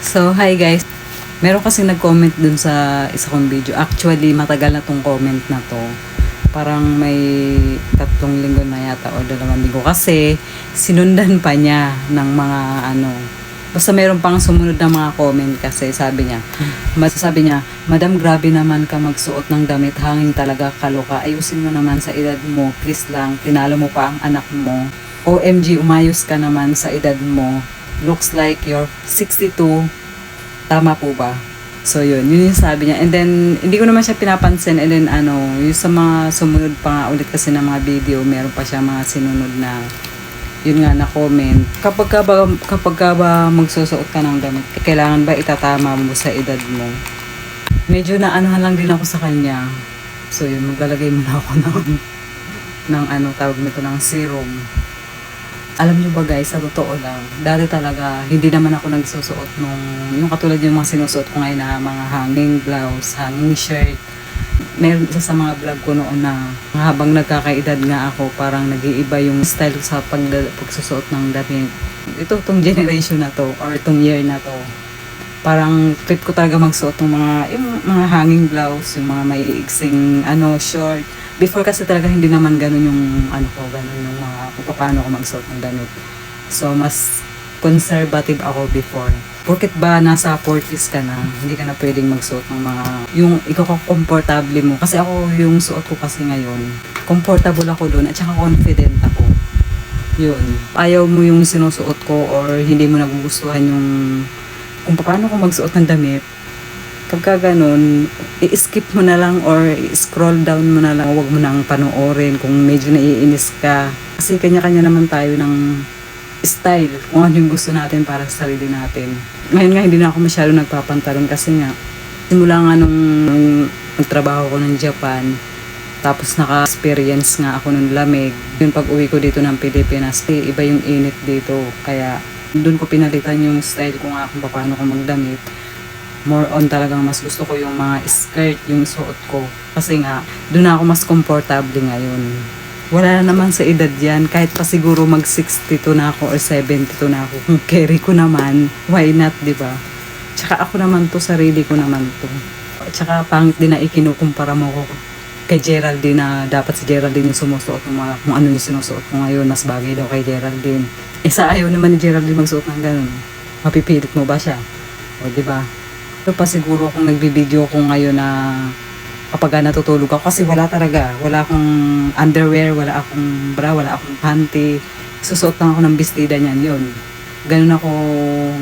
So, hi guys. Meron kasi nag-comment dun sa isa kong video. Actually, matagal na tong comment na to. Parang may tatlong linggo na yata o dalawang linggo. Kasi, sinundan pa niya ng mga ano. Basta meron pang sumunod na mga comment kasi sabi niya. Masasabi niya, Madam, grabe naman ka magsuot ng damit. Hangin talaga kaloka. Ayusin mo naman sa edad mo. Please lang, tinalo mo pa ang anak mo. OMG, umayos ka naman sa edad mo. Looks like you're 62. Tama po ba? So yun, yun yung sabi niya. And then, hindi ko naman siya pinapansin. And then, ano, yung sa mga sumunod pa nga ulit kasi ng mga video, meron pa siya mga sinunod na, yun nga, na comment. Kapag ka ba, kapag ka ba magsusuot ka ng damit, kailangan ba itatama mo sa edad mo? Medyo na anuhan lang din ako sa kanya. So yun, maglalagay muna ako ng, ng ano, tawag nito, ng serum. Alam nyo ba guys, sa totoo lang, dati talaga, hindi naman ako nagsusuot nung, yung katulad yung mga sinusuot ko ngayon na mga hanging blouse, hanging shirt. Meron isa sa mga vlog ko noon na habang nagkakaedad nga ako, parang nag-iiba yung style sa pag, pagsusuot ng damit. Ito, tong generation na to, or tong year na to, parang trip ko talaga magsuot ng mga, yung mga hanging blouse, yung mga may iiksing, ano, short. Before kasi talaga hindi naman ganun yung, ano ko, ganun yung kung paano ko magsuot ng damit. So, mas conservative ako before. Porket ba nasa 40s ka na, hindi ka na pwedeng magsuot ng mga, yung ikaw ka komportable mo. Kasi ako, yung suot ko kasi ngayon, comfortable ako doon at saka confident ako. Yun. Ayaw mo yung sinusuot ko or hindi mo nagugustuhan yung kung paano ko magsuot ng damit, pagka ganun, i-skip mo na lang or i-scroll down mo na lang, huwag mo nang panoorin kung medyo naiinis ka. Kasi kanya-kanya naman tayo ng style, kung ano yung gusto natin para sa sarili natin. Ngayon nga, hindi na ako masyado nagpapantalon kasi nga, simula nga nung, nung nagtrabaho ko ng Japan, tapos naka-experience nga ako ng lamig. Yung pag-uwi ko dito ng Pilipinas, eh, iba yung init dito. Kaya doon ko pinalitan yung style ko nga kung paano ko magdamit. More on talagang mas gusto ko yung mga skirt, yung suot ko. Kasi nga, doon ako mas komportable ngayon. Wala na naman sa edad yan. Kahit pa siguro mag 62 na ako or 72 na ako. Kung carry ko naman, why not, di ba? Tsaka ako naman to, sarili ko naman to. Tsaka pangit din na ikinukumpara mo ko kay Geraldine na dapat si Geraldine yung sumusuot ng mga kung ano yung sinusuot ko ngayon mas bagay daw kay Geraldine. Isa ayaw naman ni Geraldine magsuot ng ganun. Mapipilit mo ba siya? O di ba? Ito pa siguro kung nagbibideo ko ngayon na kapag natutulog ako kasi wala talaga. Wala akong underwear, wala akong bra, wala akong panty. Susuot lang ako ng bestida niyan yun. Ganun ako,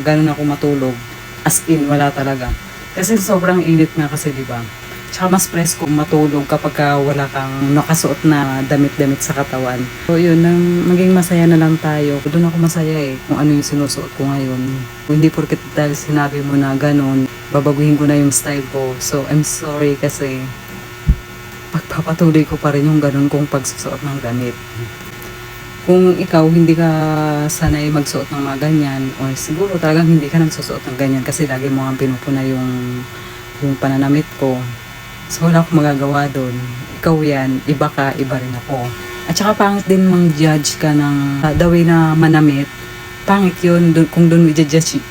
ganun ako matulog. As in, wala talaga. Kasi sobrang init nga kasi, di ba? Tsaka mas presko matulog kapag ka wala kang nakasuot na damit-damit sa katawan. So yun, nang maging masaya na lang tayo. Doon ako masaya eh, kung ano yung sinusuot ko ngayon. Hindi porket dahil sinabi mo na ganun, babaguhin ko na yung style ko. So I'm sorry kasi pagpapatuloy ko pa rin yung ganun kong pagsusuot ng damit. Kung ikaw hindi ka sanay magsuot ng mga ganyan, o siguro talagang hindi ka nagsusuot ng ganyan kasi lagi mo ang pinupuna yung yung pananamit ko. So wala akong magagawa doon. Ikaw yan, iba ka, iba rin ako. At saka pangit din mang judge ka ng uh, the way na manamit. Pangit yun dun, kung doon i-judge,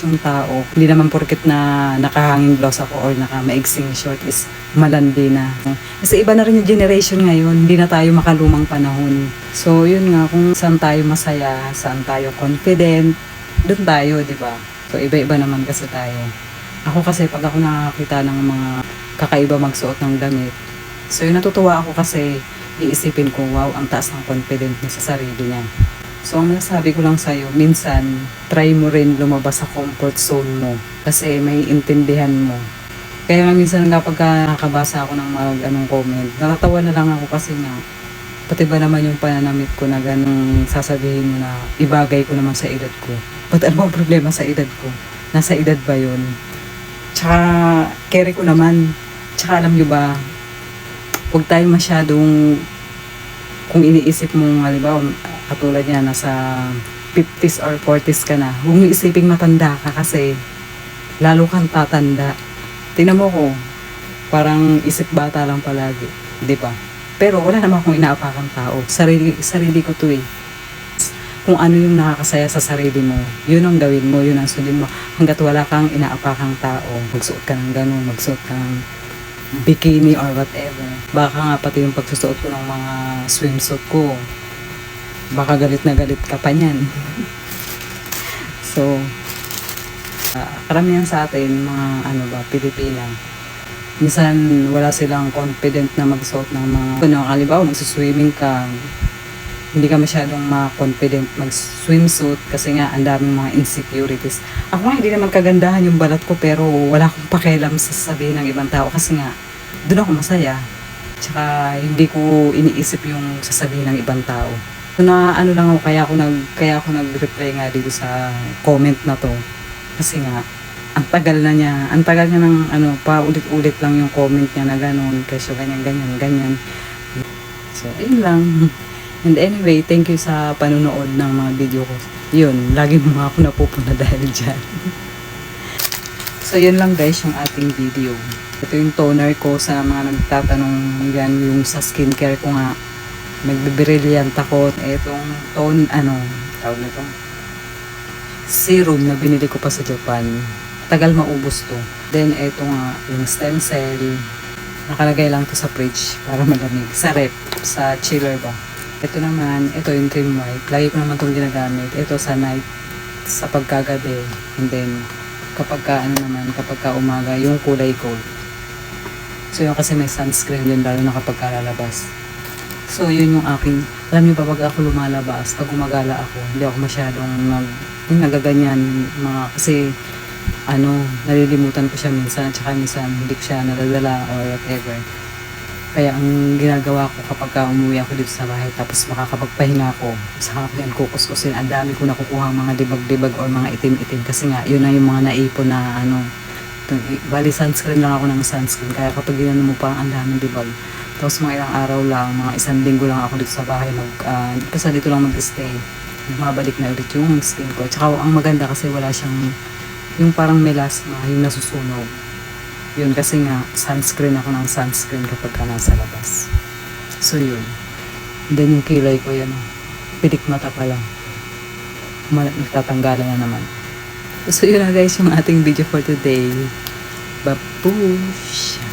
yung tao. Hindi naman porket na nakahanging blouse ako or naka maiksing short is malandi na. Kasi iba na rin yung generation ngayon. Hindi na tayo makalumang panahon. So yun nga, kung saan tayo masaya, saan tayo confident, doon tayo, di ba? So iba-iba naman kasi tayo. Ako kasi pag ako nakakita ng mga kakaiba magsuot ng damit. So yung natutuwa ako kasi iisipin ko, wow, ang taas ng confident niya sa sarili niya. So ang nasabi ko lang sa'yo, minsan try mo rin lumabas sa comfort zone mo kasi may intindihan mo. Kaya nga minsan kapag nakakabasa ako ng mga anong comment, natatawa na lang ako kasi nga pati ba naman yung pananamit ko na ganong sasabihin mo na ibagay ko naman sa edad ko. Ba't ano ang problema sa edad ko? Nasa edad ba yun? Tsaka, carry ko naman. Tsaka alam nyo ba, huwag tayo masyadong, kung iniisip mo, halimbawa, katulad niya, nasa 50s or 40s ka na, huwag isiping matanda ka kasi lalo kang tatanda. Tingnan mo ko, parang isip bata lang palagi, di ba? Pero wala naman akong inaapakang tao. Sarili, sarili ko to eh. kung ano yung nakakasaya sa sarili mo, yun ang gawin mo, yun ang sundin mo. Hanggat wala kang inaapakang tao, magsuot ka ng ganun, magsuot ka ng bikini or whatever. Baka nga pati yung pagsusuot ko ng mga swimsuit ko, baka galit na galit ka pa niyan. so, ah, karamihan sa atin, mga ano ba, Pilipina, minsan wala silang confident na magsuot ng mga, ano, halimbawa, magsuswimming ka, hindi ka masyadong ma-confident mag-swimsuit kasi nga ang daming mga insecurities. Ako nga hindi naman kagandahan yung balat ko pero wala akong pakialam sa sasabihin ng ibang tao kasi nga doon ako masaya. Tsaka hindi ko iniisip yung sasabihin ng ibang tao. So na ano lang ako kaya ako nag kaya ako nag-reply nga dito sa comment na to. Kasi nga ang tagal na niya, ang tagal niya ng ano, pa ulit-ulit lang yung comment niya na gano'n, kesyo ganyan, ganyan, ganyan. So, ayun lang. And anyway, thank you sa panunood ng mga video ko. Yun, lagi mo nga ako napupuna dahil dyan. so, yun lang guys yung ating video. Ito yung toner ko sa mga nagtatanong yan, yung sa skincare ko nga. Nagbe-brilliant ako. Itong tone, ano, tawag na ito? Serum na binili ko pa sa Japan. Tagal maubos to. Then, ito nga, yung stem cell. Nakalagay lang to sa fridge para malamig. Sa rep, sa chiller ba. Ito naman, ito yung cream white. Lagi ko naman itong ginagamit. Ito sa night, sa pagkagabi. And then, kapag ka, ano naman, kapag ka umaga, yung kulay gold. So, yun kasi may sunscreen din, lalo na kapag ka lalabas. So, yun yung aking, alam niyo ba, pag ako lumalabas, pag gumagala ako, hindi ako masyadong nag, nagaganyan, mga, kasi, ano, nalilimutan ko siya minsan, tsaka minsan hindi ko siya nadadala or whatever. Kaya ang ginagawa ko kapag ka umuwi ako dito sa bahay tapos makakapagpahinga ako, saka ko yan kukuskusin. Ang dami ko nakukuha mga dibag-dibag or mga itim-itim kasi nga yun na yung mga naipon na ano, bali sunscreen lang ako ng sunscreen kaya kapag ginano mo pa ang daming dibag. Tapos mga ilang araw lang, mga isang linggo lang ako dito sa bahay mag, ah, basta dito lang mag-stay. Bumabalik na ulit yung skin ko. Tsaka ang maganda kasi wala siyang yung parang melasma, yung nasusunog. Yun kasi nga, sunscreen ako ng sunscreen kapag ka nasa labas. So yun. Then yung kilay ko yan, pilik mata pa lang. Nagtatanggalan na naman. So yun na guys yung ating video for today. Babush!